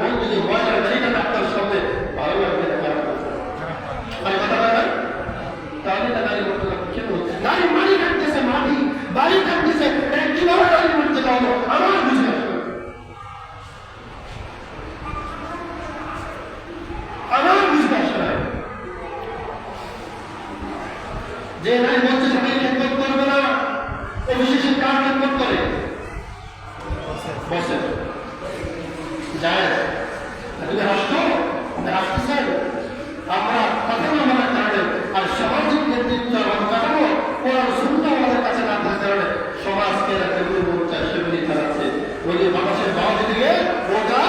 மைத்திரி যায়। তুমি হাসছো হাসতেছেন আমরা কথা আমাদের কারণে আর সামাজিক নেতৃত্ব এবং কাঠামো কোরআন সুন্দর আমাদের কাছে না থাকার কারণে সমাজকে একটা দুর্বল চায় সেগুলি চালাচ্ছে ওই যে মানুষের বাবা দিকে ওটা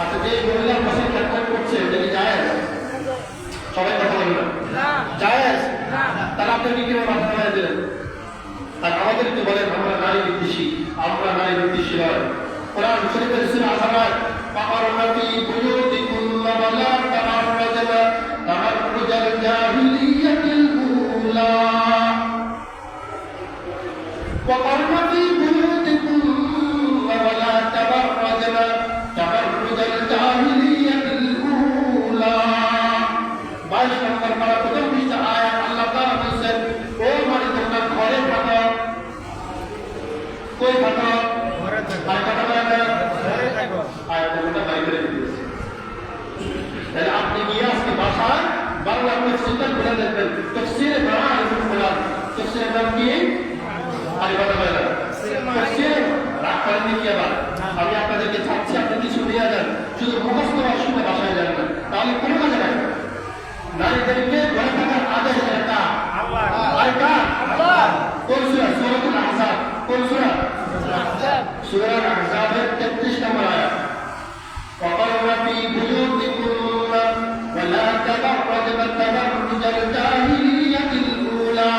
আচ্ছা যে মহিলার পাশে খেদমত করছে এটা কি যায় সবাই কথা বলবে না? জায়েজ? তারা আপনাকে কীভাবে মাথা দিলেন? আর আমাদের তো বলেন আমরা নারী বিদ্বেষী আমরা নারী বিদ্বেষী নয়। কোরআন শরীফের সূরা আযরাত ফাকারনাতি বুয়ুতিকুন্না ওয়ালা তাবাররাজনা তাবাররুজাল জাহিলিয়াতিল উলা وقرن যান শুধু মুখস্থ শুনে বাসায় যান না তাহলে কোনো কাজে লাগে না। নারীদেরকে ঘরে থাকার আদেশ একটা আল্লাহ আরেকটা কোন সূরা সূরাতুল আহজাব কোন সূরা সূরা আহজাবের 33 নম্বর আয়াত وقرن في بيوتكن ولا تبرجن تبرج الجاهلية الأولى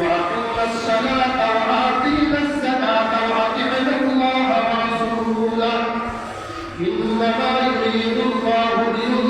وأقمنا الصلاة وآتينا الزكاة وأطعنا الله ورسوله إنما يريد الله ليذهب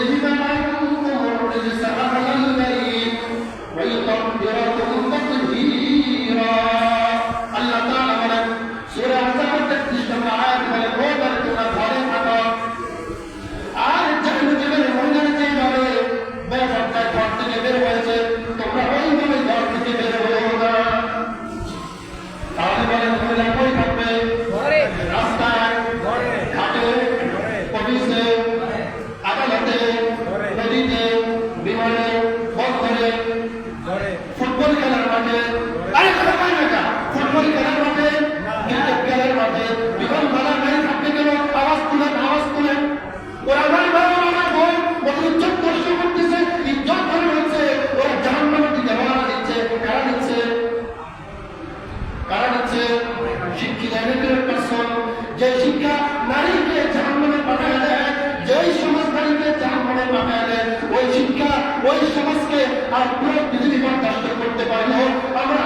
ওই শিক্ষা, ওই সমাজকে আর পুরো পৃথিবী বরদাস্ত করতে পারি না। আমরা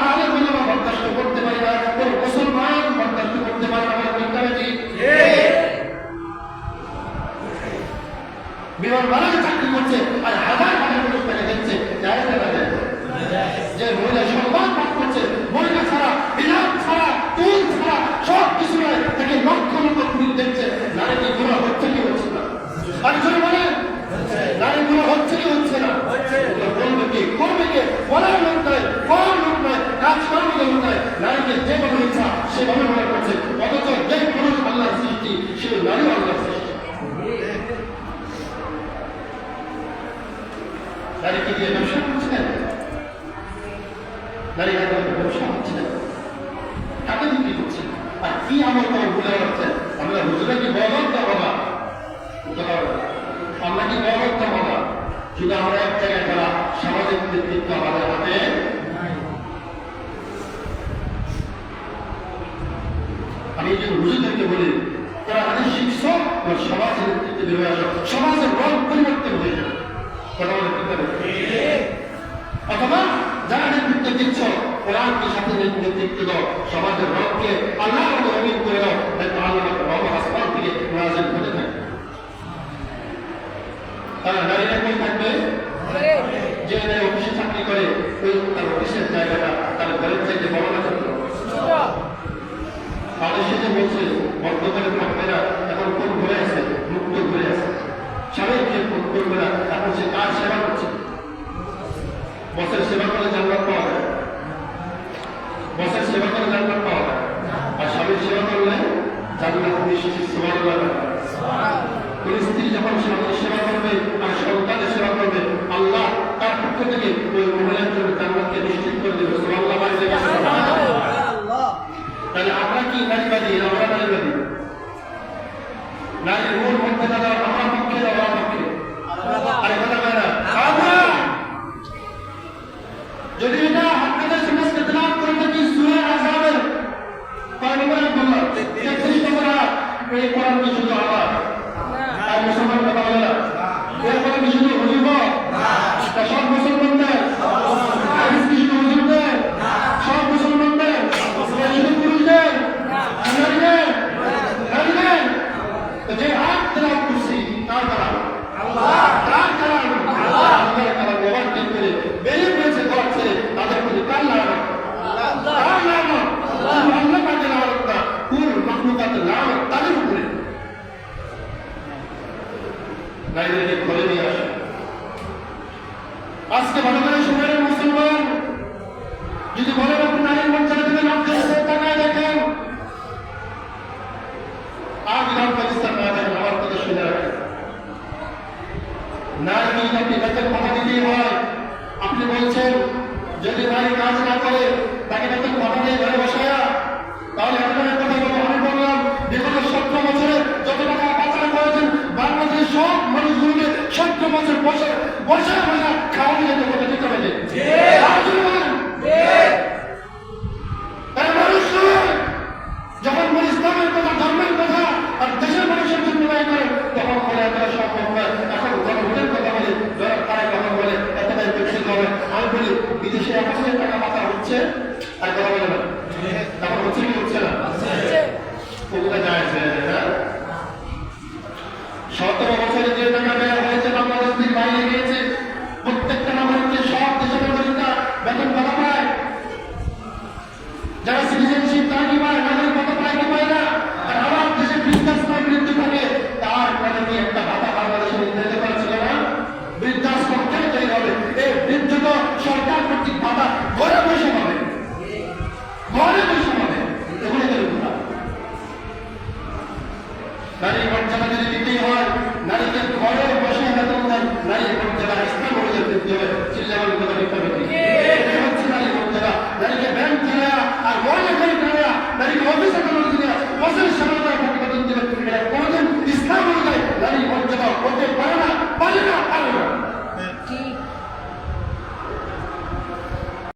বরদাস্ত করতে পারি না, কোন মুসলমান বরদাস্ত করতে পারি না বিমান চাকরি করছে আর হাজার হাজার মানুষ? যে মহিলা সম্মান করছে, মহিলা ছাড়া হিজাব ছাড়া তুল ছাড়া সব কিছু নয় তাকে লক্ষ লক্ষ দেখছে। নারী কি গুণা হচ্ছে কি হচ্ছে না? আর বলেন নারী গুণা হচ্ছে কি হচ্ছে না এগুলো বলবে কি করবে কে বলার লোক নয় কোন লোক নয় কাজ করার লোক নয় নারীকে যেভাবে ইচ্ছা সেভাবে মনে করছে অথচ যে পুরুষ আল্লাহর সৃষ্টি সে নারী আল্লাহর সৃষ্টি নারীকে দিয়ে ব্যবসা করছেন নারী একদম ব্যবসা হচ্ছে টাকা বিক্রি করছে আর কি আমল করে ভুলে যাচ্ছেন? আমরা হুজুরা কি বলতা বাবা? আমরা কি বলতা বাবা? শুধু আমরা এক জায়গায় করা সামাজিক নেতৃত্ব আমাদের হাতে আমি জন্য হুজুরদেরকে বলি, তারা শিখছো বা সমাজের নেতৃত্বে সমাজের রং পরিবর্তন হয়ে যাবে। সেখানে অফিসে চাকরি করে, ওই তার অফিসের জায়গাটা তার ঘরের চাইতে বড় না তাদের সাথে বলছে বর্তমানে থাকবেরা এখন কোন ঘুরে আছে মুক্ত ঘুরে আছে স্বাভাবিক যে কোন এখন সে কার সেবা করছে? বসের সেবা করে জানলাম পর যায়। বসের সেবা করে জানলাম যদি বলেন আপনি নারীর মর্যাদা আর ইরান পাকিস্তান না দেখেন আমার কথা শুনে রাখেন। নারী যদি আপনি কথা দিতেই হয়, আপনি বলছেন